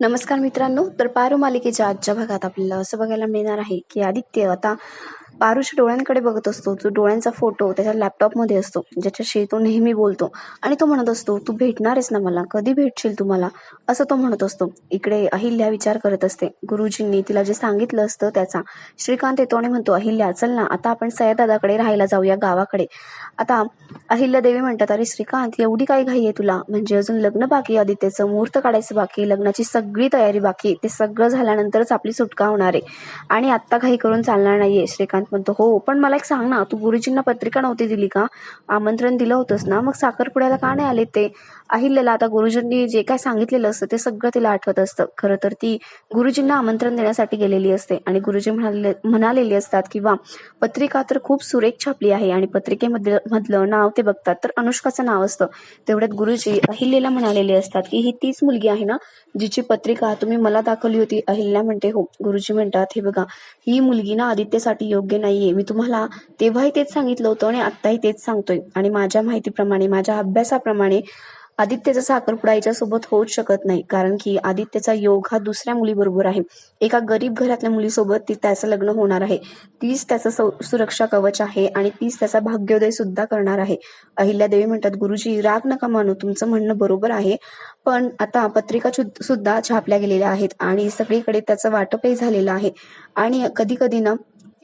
नमस्कार मित्रांनो तर पारू मालिकेच्या आजच्या भागात आपल्याला असं बघायला मिळणार आहे की आदित्य आता पारूच्या डोळ्यांकडे बघत असतो. जो डोळ्यांचा फोटो त्याच्या लॅपटॉपमध्ये असतो. ज्याच्याशी तो नेहमी बोलतो. आणि तो म्हणत असतो तू भेटणारेस ना मला. कधी भेटशील तुम्हाला असं तो म्हणत असतो. इकडे अहिल्या विचार करत असते. गुरुजींनी तिला जे सांगितलं असतं त्याचा. श्रीकांत येतो आणि म्हणतो अहिल्या चल ना. आता आपण सय्यदादाकडे राहायला जाऊया गावाकडे. आता अहिल्या देवी म्हणतात अरे श्रीकांत एवढी काय घाई आहे तुला? म्हणजे अजून लग्न बाकी आदित्यचं. मुहूर्त काढायचं बाकी लग्नाची सगळी तयारी बाकी ते सगळं झाल्यानंतरच आपली सुटका होणार आहे. आणि आत्ता घाई करून चालणार नाहीये श्रीकांत. म्हणतो हो पण मला एक सांग ना तू गुरुजींना पत्रिका नव्हती दिली का? आमंत्रण दिलं होतंस ना मग साखरपुड्याला का नाही आले ते? अहिल्याला आता गुरुजींनी जे काय सांगितलेलं असतं ते सगळं तिला आठवत असतं. खरं तर ती गुरुजींना आमंत्रण देण्यासाठी गेलेली असते आणि गुरुजी म्हणाले म्हणालेली असतात किंवा पत्रिका तर खूप सुरेख छापली आहे आणि पत्रिकेमध्ये मधलं नाव ते बघतात तर अनुष्काचं नाव असतं. तेवढ्यात गुरुजी अहिल्याला म्हणालेले असतात की ही तीच मुलगी आहे ना जिची पत्रिका तुम्ही मला दाखवली होती? अहिल्या म्हणते हो. गुरुजी म्हणतात हे बघा ही मुलगी ना आदित्यसाठी योग्य नाहीये. मी तुम्हाला तेव्हाही तेच सांगितलं होतं आणि आत्ताही तेच सांगतोय. आणि माझ्या माहितीप्रमाणे माझ्या अभ्यासाप्रमाणे आदित्यचा साखरपुडा हिच्या सोबत होऊच शकत नाही. कारण की आदित्यचा योग हा दुसऱ्या मुलीबरोबर आहे. एका गरीब घरातल्या मुलीसोबत ती त्याचं लग्न होणार आहे. तीच त्याचं सुरक्षा कवच आहे आणि तीच त्याचा भाग्योदय सुद्धा करणार आहे. अहिल्यादेवी म्हणतात गुरुजी राग नका मानू. तुमचं म्हणणं बरोबर आहे. पण आता पत्रिका सुद्धा छापल्या गेलेल्या आहेत आणि सगळीकडे त्याचं वाटपही झालेलं आहे. आणि कधी कधी ना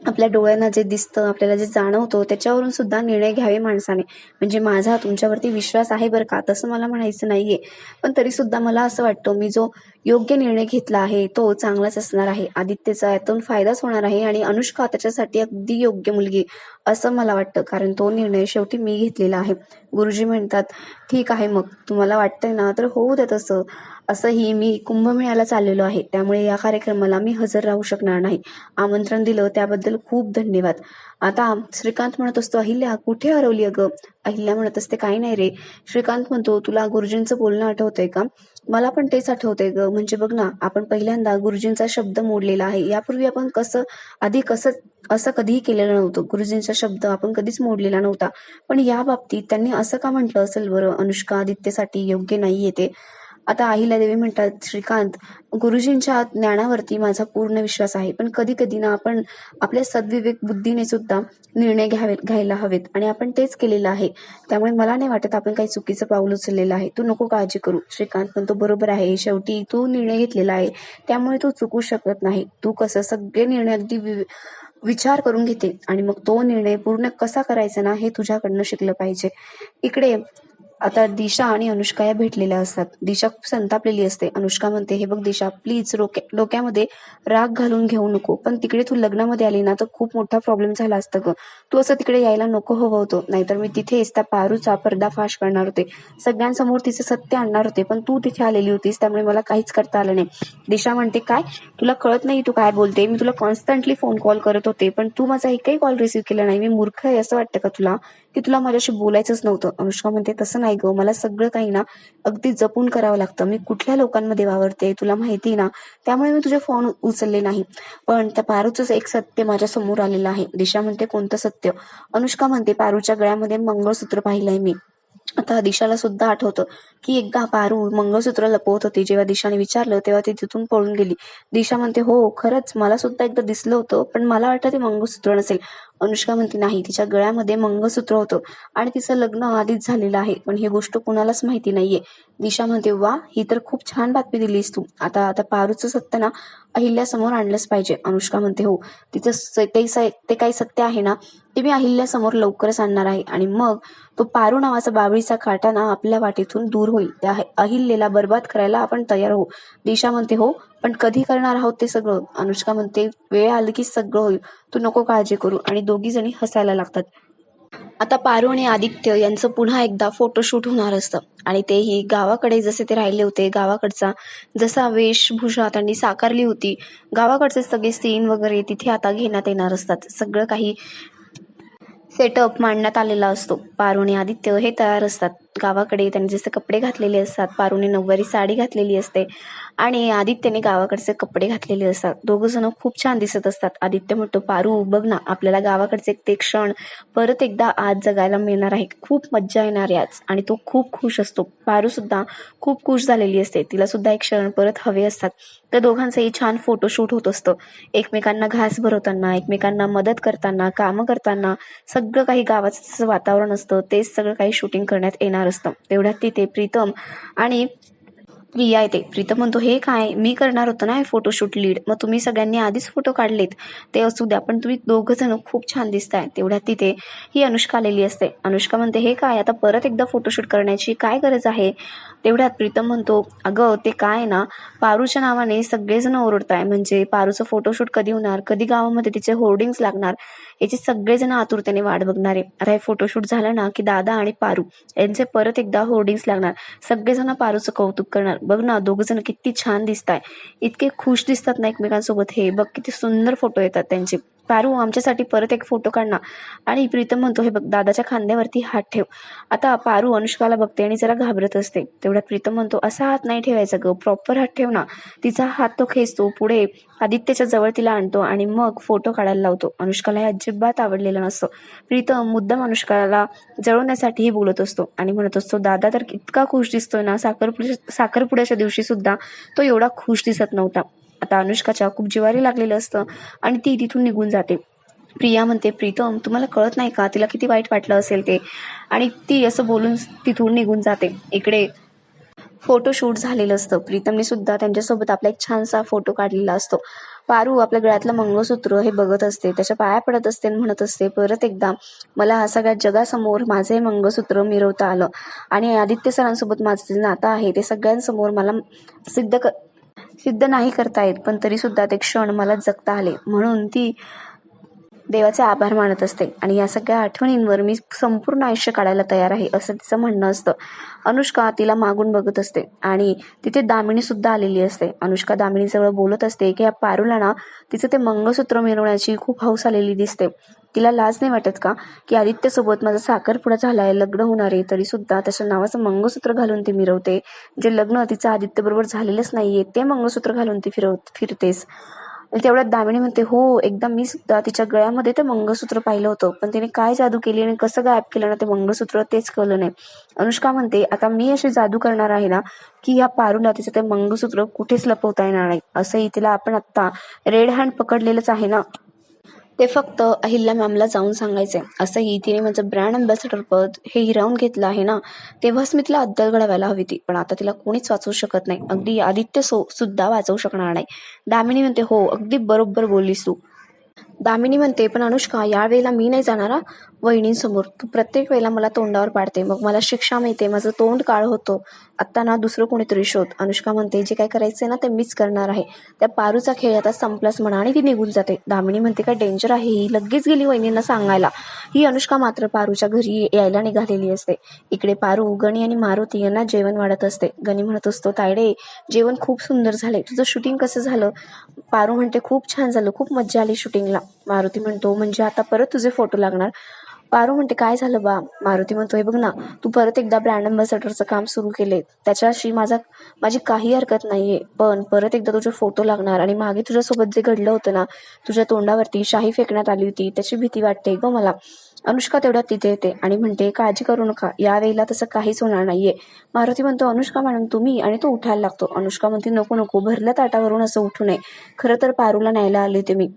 आपल्या डोळ्यांना जे दिसतं आपल्याला जे जाणवतं त्याच्यावरून सुद्धा निर्णय घ्यावे माणसाने. म्हणजे माझा तुमच्यावरती विश्वास आहे बरं का? तसं मला म्हणायचं नाहीये. पण तरी सुद्धा मला असं वाटतं मी जो योग्य निर्णय घेतला आहे तो चांगलाच असणार आहे. आदित्यचा यातून फायदाच होणार आहे आणि अनुष्का त्याच्यासाठी अगदी योग्य मुलगी असं मला वाटतं. कारण तो निर्णय शेवटी मी घेतलेला आहे. गुरुजी म्हणतात ठीक आहे मग तुम्हाला वाटतंय ना? तर होऊ दे तसं. असंही मी कुंभमेळ्याला चाललेलो आहे. त्यामुळे या कार्यक्रमाला मी हजर राहू शकणार नाही. आमंत्रण दिलं त्याबद्दल खूप धन्यवाद. आता श्रीकांत म्हणत असतो अहिल्या कुठे हरवली अगं? अहिल्या म्हणत असते काही नाही रे. श्रीकांत म्हणतो तुला गुरुजींचं बोलणं आठवतंय का? मला पण तेच आठवतंय ग. म्हणजे बघ ना आपण पहिल्यांदा गुरुजींचा शब्द मोडलेला आहे. यापूर्वी आपण कसं आधी कसं असं कधीही केलेलं नव्हतं. गुरुजींचा शब्द आपण कधीच मोडलेला नव्हता. पण या बाबतीत त्यांनी असं का म्हटलं असेल बरं? अनुष्का आदित्यसाठी योग्य नाहीये ते. आता अहिल्यादेवी म्हणतात श्रीकांत गुरुजींच्या ज्ञानावरती माझा पूर्ण विश्वास आहे. पण कधी कधी ना आपण आपल्या सद्विवेक बुद्धीने सुद्धा निर्णय घ्यावे घ्यायला हवेत आणि आपण तेच केलेलं आहे. त्यामुळे मला नाही वाटत आपण काही चुकीचं पाऊल उचललेलं आहे. तू नको काळजी करू श्रीकांत पण तो बरोबर आहे. शेवटी तू निर्णय घेतलेला आहे. त्यामुळे तू चुकू शकत नाही. तू कसं सगळे निर्णय अगदी वि- विचार करून घेते आणि मग तो निर्णय पूर्ण कसा करायचा ना हे तुझ्याकडनं शिकलं पाहिजे. इकडे आता दिशा आणि अनुष्का या भेटलेल्या असतात. दिशा खूप संतापलेली असते. अनुष्का म्हणते हे बघ दिशा प्लीज डोक्यामध्ये राग घालून घेऊ नको. पण तिकडे तू लग्नामध्ये आली ना तर खूप मोठा प्रॉब्लेम झाला असतं ग. तू असं तिकडे यायला नको हवं होतं नाहीतर मी तिथेच त्या पारूचा पर्दाफाश करणार होते. सगळ्यांसमोर तिचं सत्य आणणार होते पण तू तिथे आलेली होतीस त्यामुळे मला काहीच करता आलं नाही. दिशा म्हणते काय? तुला कळत नाही तू काय बोलते? मी तुला कॉन्स्टंटली फोन कॉल करत होते पण तू माझा एकही कॉल रिसीव्ह केला नाही. मी मूर्ख आहे असं वाटतं का तुला? की तुला माझ्याशी बोलायचंच नव्हतं. अनुष्का म्हणते तसं नाही ग. मला सगळं काही ना अगदी जपून करावं लागतं. मी कुठल्या लोकांमध्ये वावरते तुला माहिती ना? त्यामुळे मी तुझे फोन उचलले नाही. पण त्या पारूच एक सत्य माझ्यासमोर आलेलं आहे. दिशा म्हणते कोणतं सत्य? अनुष्का म्हणते पारूच्या गळ्यामध्ये मंगळसूत्र पाहिलंय मी. आता दिशाला सुद्धा आठवतं की एकदा पारू मंगळसूत्र लपवत होती. जेव्हा दिशाने विचारलं तेव्हा ती तिथून पळून गेली. दिशा म्हणते हो खरंच. मला सुद्धा एकदा दिसलं होतं पण मला वाटतं ते मंगळसूत्र नसेल. अनुष्का म्हणते नाही तिच्या गळ्यामध्ये मंगळसूत्र होतं आणि तिचं लग्न आधीच झालेलं आहे पण ही गोष्ट कुणालाच माहिती नाहीये. दिशा म्हणते वा ही तर खूप छान बातमी दिलीस तू. आता आता पारूचं सत्य ना अहिल्यासमोर आणलंच पाहिजे. अनुष्का म्हणते हो तिचं ते काही सत्य आहे ना ते मी अहिल्यासमोर लवकरच आणणार आहे आणि मग तो पारू नावाचा बाबळीचा काटा ना आपल्या वाटेतून दूर होईल. त्या अहिल्याला बर्बाद करायला आपण तयार होऊ दिशा म्हणते हो पण कधी करणार आहोत ते सगळं? अनुष्का म्हणते वेळ आली की सगळं होईल. तू नको काळजी करू. आणि दोघी जणी हसायला लागतात. आता पारू आणि आदित्य यांचं पुन्हा एकदा फोटोशूट होणार असतं. आणि तेही गावाकडे जसे ते राहिले होते गावाकडचा जसा वेशभूषा त्यांनी साकारली होती गावाकडचे सगळे सीन वगैरे तिथे आता घेण्यात येणार असतात. सगळं काही सेटअप मांडण्यात आलेला असतो. पारू आणि आदित्य हे तयार असतात. गावाकडे त्यांनी जसे कपडे घातलेले असतात पारूने नऊवारी साडी घातलेली असते आणि आदित्यने गावाकडचे कपडे घातलेले असतात. दोघं जण खूप छान दिसत असतात. आदित्य म्हणतो पारू बघ ना आपल्याला गावाकडचे ते क्षण परत एकदा आज जगायला मिळणार आहे. खूप मज्जा येणार आहे आज. आणि तो खूप खुश असतो. पारू सुद्धा खूप खुश झालेली असते. तिला सुद्धा एक क्षण परत हवे असतात. त्या दोघांचंही छान फोटोशूट होत असतं. एकमेकांना घास भरवताना एकमेकांना मदत करताना कामं करताना सगळं काही गावाचं जसं वातावरण असतं तेच सगळं काही शूटिंग करण्यात येणार असतं. तेवढ्यात तिथे प्रीतम आणि प्रिया येते. प्रीतम म्हणतो हे काय? मी करणार होतो ना हे फोटोशूट लीड मग तुम्ही सगळ्यांनी आधीच फोटो काढलेत. ते असू द्या पण तुम्ही दोघं जण खूप छान दिसताय. तेवढ्यात तिथे ही अनुष्का आलेली असते. अनुष्का म्हणते हे काय? आता परत एकदा फोटोशूट करण्याची काय गरज आहे? तेवढ्यात प्रीतम म्हणतो अगं ते काय ना पारूच्या नावाने सगळेजण ओरडताय. म्हणजे पारूचं फोटोशूट कधी होणार? कधी गावामध्ये तिचे होर्डिंग्स लागणार? याची सगळेजण आतुरतेने वाट बघणार आहे. आता हे फोटोशूट झालं ना की दादा आणि पारू यांचे परत एकदा होर्डिंग्स लागणार. सगळेजण पारूचं कौतुक करणार. बघ ना दोघ जण किती छान दिसताय. इतके खुश दिसतात ना एकमेकांसोबत. हे बघ किती सुंदर फोटो येतात त्यांचे. पारू आमच्यासाठी परत एक फोटो काढ आणि प्रीतम म्हणतो हे बघ दादाच्या खांद्यावरती हात ठेव. आता पारू अनुष्काला बघते आणि जरा घाबरत असते. तेवढ्यात प्रीतम म्हणतो असा हात नाही ठेवायचा ग. प्रॉपर हात ठेव ना. तिचा हात तो खेचतो पुढे आदित्यच्या जवळ तिला आणतो आणि मग फोटो काढायला लावतो. अनुष्काला हे अजिबात आवडलेलं नसतं. प्रीतम मुद्दाम अनुष्काला जळवण्यासाठीही बोलत असतो आणि म्हणत असतो दादा तर इतका खुश दिसतोय ना. साखरपुड्या साखरपुड्याच्या दिवशी सुद्धा तो एवढा खुश दिसत नव्हता. आता अनुष्काच्या खूप जिवारी लागलेलं असतं आणि ती तिथून निघून जाते. प्रिया म्हणते प्रीतम तुम्हाला कळत नाही का? तिला किती वाईट वाटलं असेल ते. आणि ती असं बोलून तिथून निघून जाते. इकडे फोटोशूट झालेलं असतं. प्रीतमने सुद्धा त्यांच्यासोबत आपला एक छानसा फोटो काढलेला असतो. पारू आपल्या गळ्यातलं मंगळसूत्र हे बघत असते. त्याच्या पाया पडत असते आणि म्हणत असते परत एकदा मला सगळ्या जगासमोर माझे हे मंगळसूत्र मिरवता आलं आणि आदित्य सरांसोबत माझं जे नातं आहे ते सगळ्यांसमोर मला सिद्ध क सिद्ध नाही करता येत पण तरी सुद्धा ते क्षण मला जगता आले. म्हणून ती देवाचे आभार मानत असते. आणि या सगळ्या आठवणींवर मी संपूर्ण आयुष्य काढायला तयार आहे असं तिचं म्हणणं असतं. अनुष्का तिला मागून बघत असते आणि तिथे दामिनी सुद्धा आलेली असते. अनुष्का दामिनीजवळ बोलत असते की या पारुलाना तिचं ते मंगळसूत्र मिळवण्याची खूप हौस आलेली दिसते. तिला लाज नाही वाटत का? की आदित्यसोबत माझा साखरपुडा झालाय लग्न होणार आहे तरी सुद्धा त्याच्या नावाचं मंगळसूत्र घालून ती मिरवते. जे लग्न तिचं आदित्य बरोबर झालेलंच नाहीये ते मंगळसूत्र घालून ती फिरव फिरतेस तेवढ्यात दामिनी म्हणते हो एकदा मी सुद्धा तिच्या गळ्यामध्ये ते मंगळसूत्र पाहिलं होतं पण तिने काय जादू केली आणि कसं गायब केलं ना ते मंगळसूत्र तेच कळलं नाही. अनुष्का म्हणते आता मी अशी जादू करणार आहे ना की या पारूला तिचं ते मंगळसूत्र कुठेच लपवता येणार नाही असंही तिला आपण आता रेड हँड पकडलेलंच आहे ना. ते फक्त अहिल्या मॅमला जाऊन सांगायचे. असंही तिने माझं ब्रँड अम्बॅसेडर पद हे हिरावून घेतलं आहे ना तेव्हाच मी तिला अद्दल घडवायला हवी ती. पण आता तिला कोणीच वाचवू शकत नाही. अगदी आदित्य सो सुद्धा वाचवू शकणार नाही. दामिनी म्हणते हो अगदी बरोबर बोललीस तू. दामिनी म्हणते पण अनुष्का यावेळेला मी नाही जाणारा. वहिनींसमोर. तू प्रत्येक वेळेला मला तोंडावर पाडते. मग मला शिक्षा मिळते. माझं तोंड काळ होतो. आत्ता ना दुसरं कोणीतरी शोध. अनुष्का म्हणते जे काय करायचंय ना ते मीच करणार आहे. त्या पारूचा खेळ आता संपलाच म्हणा आणि ती निघून जाते. दामिनी म्हणते काय डेंजर आहे ही? लगेच गेली वहिनींना सांगायला. ही अनुष्का मात्र पारूच्या घरी यायला निघालेली असते. इकडे पारू गणी आणि मारुती यांना जेवण वाढत असते. गणी म्हणत असतो तायडे जेवण खूप सुंदर झाले तुझं शूटिंग कसं झालं? पारू म्हणते खूप छान झालं. खूप मज्जा आली शूटिंगला मारुती म्हणतो म्हणजे आता परत तुझे फोटो लागणार. पारू म्हणते काय झालं बा? मारुती म्हणतो हे बघ ना तू परत एकदा ब्रँड अम्बॅसेडरचं काम सुरू केले त्याच्याशी माझा माझी काही हरकत नाहीये. पण परत एकदा तुझे फोटो लागणार आणि मागे तुझ्यासोबत जे घडलं होतं ना तुझ्या तोंडावरती शाही फेकण्यात आली होती. त्याची भीती वाटते ग मला. अनुष्का तेवढ्यात तिथे येते आणि म्हणते काळजी करू नका. या वेळेला तसं काहीच होणार नाहीये. मारुती म्हणतो अनुष्का मॅडम तुम्ही आणि तो उठायला लागतो. अनुष्का म्हणते नको नको. भरल्या ताटावरून असं उठू नये. खरं तर पारूला न्यायला आले होते मी.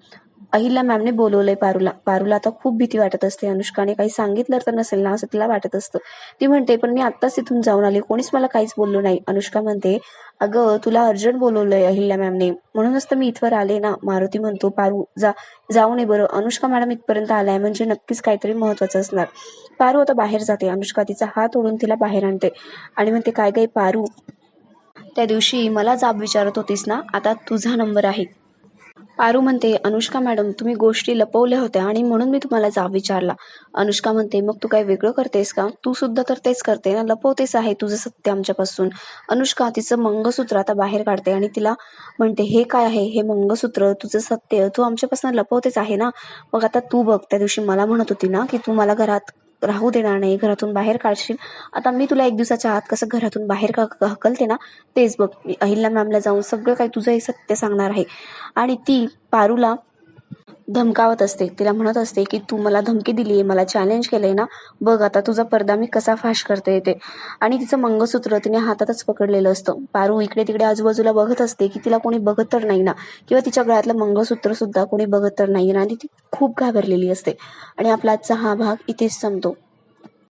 अहिल्या मॅमने बोलवलंय पारूला. पारूला आता खूप भीती वाटत असते. अनुष्काने काही सांगितलं तर नसेल ना असं तिला वाटत असतं. ती म्हणते पण मी आत्ताच इथून जाऊन आले. कोणीच मला काहीच बोललो नाही. अनुष्का म्हणते अगं तुला अर्जंट बोलवलंय अहिल्या मॅमने म्हणूनच तर मी इथवर आले ना. मारुती म्हणतो पारू जा जाऊ नये बरं. अनुष्का मॅडम इथपर्यंत आलाय. म्हणजे नक्कीच काहीतरी महत्वाचं असणार. पारू आता बाहेर जाते. अनुष्का तिचा हात ओढून तिला बाहेर आणते आणि म्हणते काय काय पारू त्या दिवशी मला जाब विचारत होतीस ना? आता तुझा नंबर आहे. पारू म्हणते अनुष्का मॅडम तुम्ही गोष्टी लपवल्या होत्या आणि म्हणून मी तुम्हाला जाब विचारला. अनुष्का म्हणते मग तू काय वेगळं करतेस का? तू सुद्धा तर तेच करते ना लपवतेस आहे तुझं सत्य आमच्यापासून. अनुष्का तिचं मंगसूत्र आता बाहेर काढते आणि तिला म्हणते हे काय आहे? हे मंगसूत्र तुझं सत्य तू आमच्यापासून लपवतेच आहे ना? मग आता तू बघ. त्या दिवशी मला म्हणत होती ना की तू मला घरात राहू देणार नाही घरातून बाहेर काढशील. आता मी तुला एक दिवसाच्या आत कसं घरातून बाहेर का हकलते ना तेच बघ. मी अहिल्या मॅमला जाऊन सगळं काही तुझं हे सत्य सांगणार आहे. आणि ती पारूला धमकावत असते. तिला म्हणत असते की तू मला धमकी दिली आहे मला चॅलेंज केलंय ना बघ आता तुझा पडदा मी कसा फाश करते येते आणि तिचं मंगळसूत्र तिने हातातच पकडलेलं असतं. पारू इकडे तिकडे आजूबाजूला बघत असते की तिला कोणी बघत तर नाही ना. किंवा तिच्या गळ्यातलं मंगळसूत्र सुद्धा कोणी बघत तर नाही ना. आणि ती खूप घाबरलेली असते. आणि आपला आजचा हा भाग इथेच संपतो.